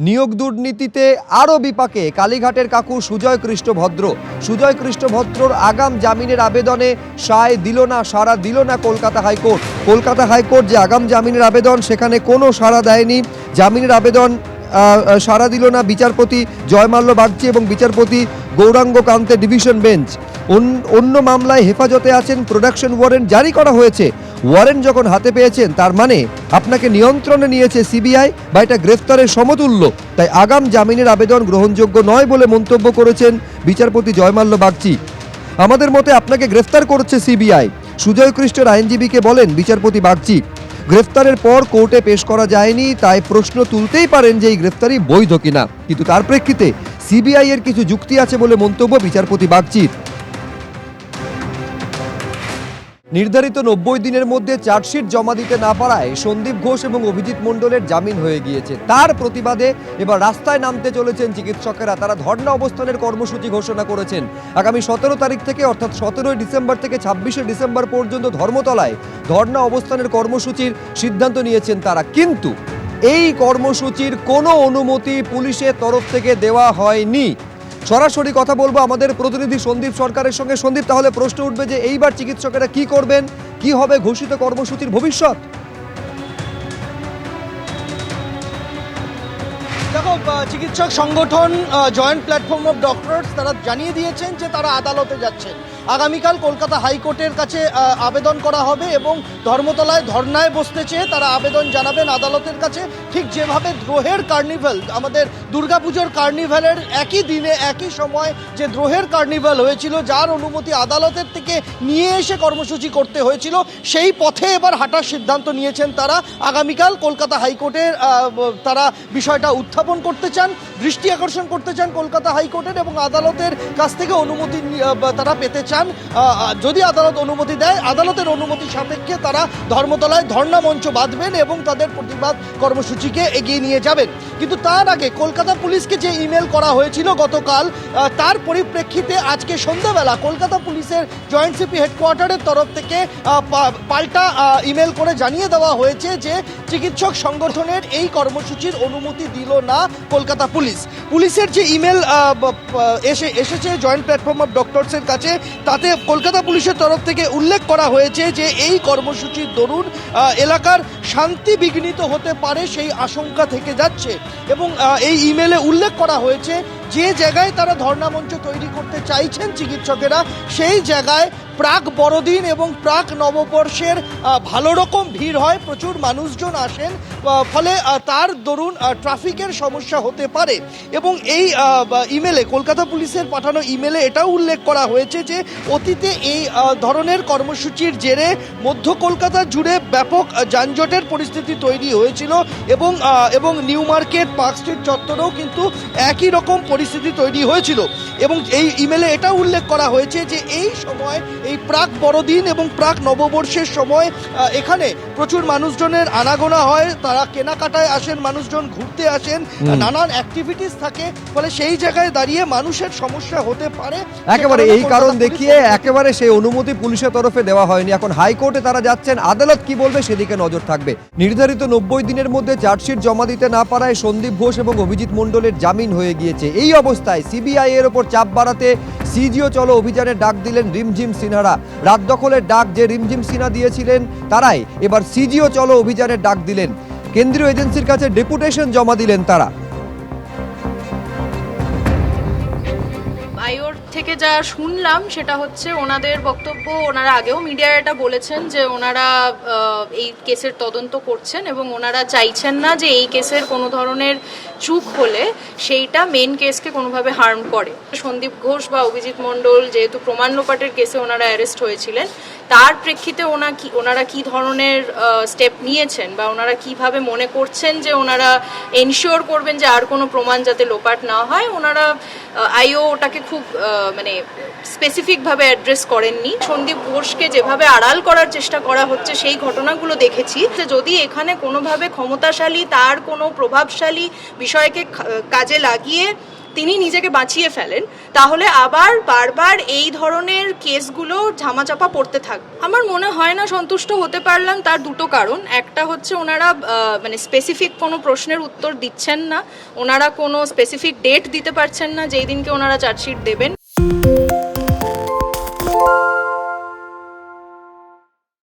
নিয়োগ দুর্নীতিতে আরও বিপাকে কালীঘাটের কাকু সুজয় কৃষ্ণভদ্র। সুজয় কৃষ্ণভদ্রর আগাম জামিনের আবেদনে সায় দিল না, সাড়া দিল না কলকাতা হাইকোর্ট। কলকাতা হাইকোর্ট যে আগাম জামিনের আবেদন, সেখানে কোনো সাড়া দেয়নি। জামিনের আবেদন সাড়া দিল না বিচারপতি জয়মাল্য বাগচি এবং বিচারপতি গৌরাঙ্গ কান্তে ডিভিশন বেঞ্চ। অন- অন্য মামলায় হেফাজতে আছেন প্রোডাকশন ওয়ারেন্ট জারি করা হয়েছে। ওয়ারেন্ট যখন হাতে পেয়েছেন, তার মানে আপনাকে নিয়ন্ত্রণে নিয়েছে সিবিআই বা এটা গ্রেফতারের সমতুল্য। তাই আগাম জামিনের আবেদন গ্রহণযোগ্য নয় বলে মন্তব্য করেছেন বিচারপতি জয়মাল্য বাগচি। আমাদের মতে আপনাকে গ্রেফতার করেছে সিবিআই। সুজয় কৃষ্ণের আইনজীবীকে বলেন বিচারপতি বাগচি, গ্রেফতারের পর কোর্টে পেশ করা যায়নি, তাই প্রশ্ন তুলতেই পারেন যে এই গ্রেফতারি বৈধ কিনা। কিন্তু তার প্রেক্ষিতে সিবিআই এর কিছু যুক্তি আছে বলে মন্তব্য বিচারপতি বাগচির। নির্ধারিত নব্বই দিনের মধ্যে চার্জশিট জমা দিতে না পারায় সন্দীপ ঘোষ এবং অভিজিৎ মণ্ডলের জামিন হয়ে গিয়েছে। তার প্রতিবাদে এবার রাস্তায় নামতে চলেছেন চিকিৎসকেরা। তারা ধর্ণা অবস্থানের কর্মসূচি ঘোষণা করেছেন। আগামী সতেরো তারিখ থেকে অর্থাৎ সতেরোই ডিসেম্বর থেকে ছাব্বিশে ডিসেম্বর পর্যন্ত ধর্মতলায় ধর্ণা অবস্থানের কর্মসূচির সিদ্ধান্ত নিয়েছেন তারা। কিন্তু এই কর্মসূচির কোনো অনুমতি পুলিশের তরফ থেকে দেওয়া হয়নি। সরাসরি কথা বলব আমাদের প্রতিনিধি সন্দীপ সরকারের সঙ্গে। সন্দীপ, তাহলে প্রশ্ন উঠবে যে এইবার চিকিৎসকেরা কি করবেন? কি হবে ঘোষিত কর্মসূচির ভবিষ্যৎ? দেখো চিকিৎসক সংগঠন জয়েন্ট প্ল্যাটফর্ম অফ ডক্টরস তারা জানিয়ে দিয়েছেন যে তারা আদালতে যাচ্ছেন। আগামীকাল কলকাতা হাইকোর্টের কাছে আবেদন করা হবে এবং ধর্মতলায় ধর্নায় বসতে চেয়ে তারা আবেদন জানাবেন আদালতের কাছে। ঠিক যেভাবে দ্রোহের কার্নিভাল, আমাদের দুর্গাপুজোর কার্নিভালের একই দিনে, একই সময় যে দ্রোহের কার্নিভাল হয়েছিল, যার অনুমতি আদালতের থেকে নিয়ে এসে কর্মসূচি করতে হয়েছিল, সেই পথে এবার হাঁটার সিদ্ধান্ত নিয়েছেন তারা। আগামীকাল কলকাতা হাইকোর্টের তারা বিষয়টা উত্থাপন করতে চান, দৃষ্টি আকর্ষণ করতে চান কলকাতা হাইকোর্টের এবং আদালতের কাছ থেকে অনুমতি তারা পেতে চান। আহ, যদি আদালত অনুমতি দেয় আদালতের অনুমতি সাপেক্ষে তারা ধর্মতলায় ধর্ণা মঞ্চ বাঁধবেন এবং তাদের প্রতিবাদ কর্মসূচিকে এগিয়ে নিয়ে যাবেন। কিন্তু তার আগে কলকাতা পুলিশকে যে ইমেল করা হয়েছিল গতকাল তার পরিপ্রেক্ষিতে আজকে সন্ধ্যাবেলা কলকাতা পুলিশের জয়েন্ট সিপি হেডকোয়ার্টারের তরফ থেকে পাল্টা ইমেল করে জানিয়ে দেওয়া হয়েছে যে চিকিৎসক সংগঠনের এই কর্মসূচির অনুমতি দিল না কলকাতা পুলিশ। পুলিশের যে ইমেল এসে এসেছে জয়েন্ট প্ল্যাটফর্ম অফ ডক্টরসের কাছে তাতে কলকাতা পুলিশের তরফ থেকে উল্লেখ করা হয়েছে যে এই কর্মসূচির দরুন এলাকার শান্তি বিঘ্নিত হতে পারে সেই আশঙ্কা থেকে যাচ্ছে। এবং এই ইমেলে উল্লেখ করা হয়েছে যে জায়গায় তারা ধর্ণা মঞ্চ তৈরি করতে চাইছেন চিকিৎসকেরা, সেই জায়গায় প্রাক বড়দিন এবং প্রাক নববর্ষের ভালো রকম ভিড় হয়, প্রচুর মানুষজন আসেন ফলে তার দরুন ট্রাফিকের সমস্যা হতে পারে। এবং এই ইমেলে, কলকাতা পুলিশের পাঠানো ইমেলে এটাও উল্লেখ করা হয়েছে যে, অতীতে এই ধরনের কর্মসূচির জেরে মধ্য কলকাতা জুড়ে ব্যাপক যানজটের পরিস্থিতি তৈরি হয়েছিল এবং এবং নিউ মার্কেট, পার্ক স্ট্রিট চত্বরেও কিন্তু একই রকম পরিস্থিতি তৈরি হয়েছিল। এবং এই ইমেলে এটা উল্লেখ করা হয়েছে যে, এই সময় এই প্রাক বড়দিন এবং প্রাক নববর্ষের সময় এখানে প্রচুর মানুষজনের আনাগোনা হয়। তারা কেনাকাটায় আসেন মানুষজন ঘুরতে আসেন। নানান অ্যাক্টিভিটিস থাকে ফলে সেই জায়গায় দাঁড়িয়ে মানুষের সমস্যা হতে পারে। একেবারে এই কারণ দেখিয়ে একেবারে সেই অনুমতি পুলিশের তরফে দেওয়া হয়নি। এখন হাইকোর্টে তারা যাচ্ছেন। আদালত কি বলবে সেদিকে নজর থাকবে। নির্ধারিত নব্বই দিনের মধ্যে চার্জশিট জমা দিতে না পারায় সন্দীপ ঘোষ এবং অভিজিৎ মণ্ডলের জামিন হয়ে গিয়েছে। এই অবস্থায় সিবিআই এর ওপর চাপ বাড়াতে সিজিও চলো অভিযানের ডাক দিলেন রিমঝিম সিনহারা। রাত দখলের ডাক যে রিমঝিম সিনহা দিয়েছিলেন, তারাই। এবার সিজিও চলো অভিযানের ডাক দিলেন। কেন্দ্রীয় এজেন্সির কাছে ডেপুটেশন জমা দিলেন তারা। থেকে যা শুনলাম সেটা হচ্ছে ওনাদের বক্তব্য, ওনারা আগেও মিডিয়ায় এটা বলেছেন যে ওনারা এই কেসের তদন্ত করছেন এবং ওনারা চাইছেন না যে এই কেসের কোনো ধরনের চুক হলে সেইটা মেন কেসকে কোনোভাবে হার্ম করে। সন্দীপ ঘোষ বা অভিজিৎ মণ্ডল যেহেতু প্রমাণ লোপাটের কেসে ওনারা অ্যারেস্ট হয়েছিলেন তার প্রেক্ষিতে ওনা কি, ওনারা কি ধরনের স্টেপ নিয়েছেন বা ওনারা কীভাবে মনে করছেন যে ওনারা এনশিওর করবেন যে আর কোনো প্রমাণ যাতে লোপাট না হয়, ওনারা আইও ওটাকে খুব মানে স্পেসিফিকভাবে অ্যাড্রেস করেননি। সন্দীপ ঘোষকে যেভাবে আড়াল করার চেষ্টা করা হচ্ছে, সেই ঘটনাগুলো দেখেছি। যে যদি এখানে কোনোভাবে ক্ষমতাশালী, তার কোনো প্রভাবশালী বিষয়কে কাজে লাগিয়ে তিনি নিজেকে বাঁচিয়ে ফেলেন, তাহলে আবার বারবার এই ধরনের কেসগুলো ঝামাচাপা পড়তে থাকবে। আমার মনে হয় না সন্তুষ্ট হতে পারলাম তার দুটো কারণ। একটা হচ্ছে ওনারা মানে স্পেসিফিক কোনো প্রশ্নের উত্তর দিচ্ছেন না। ওনারা কোনো স্পেসিফিক ডেট দিতে পারছেন না, যেই দিনকে ওনারা চার্জশিট দেবেন।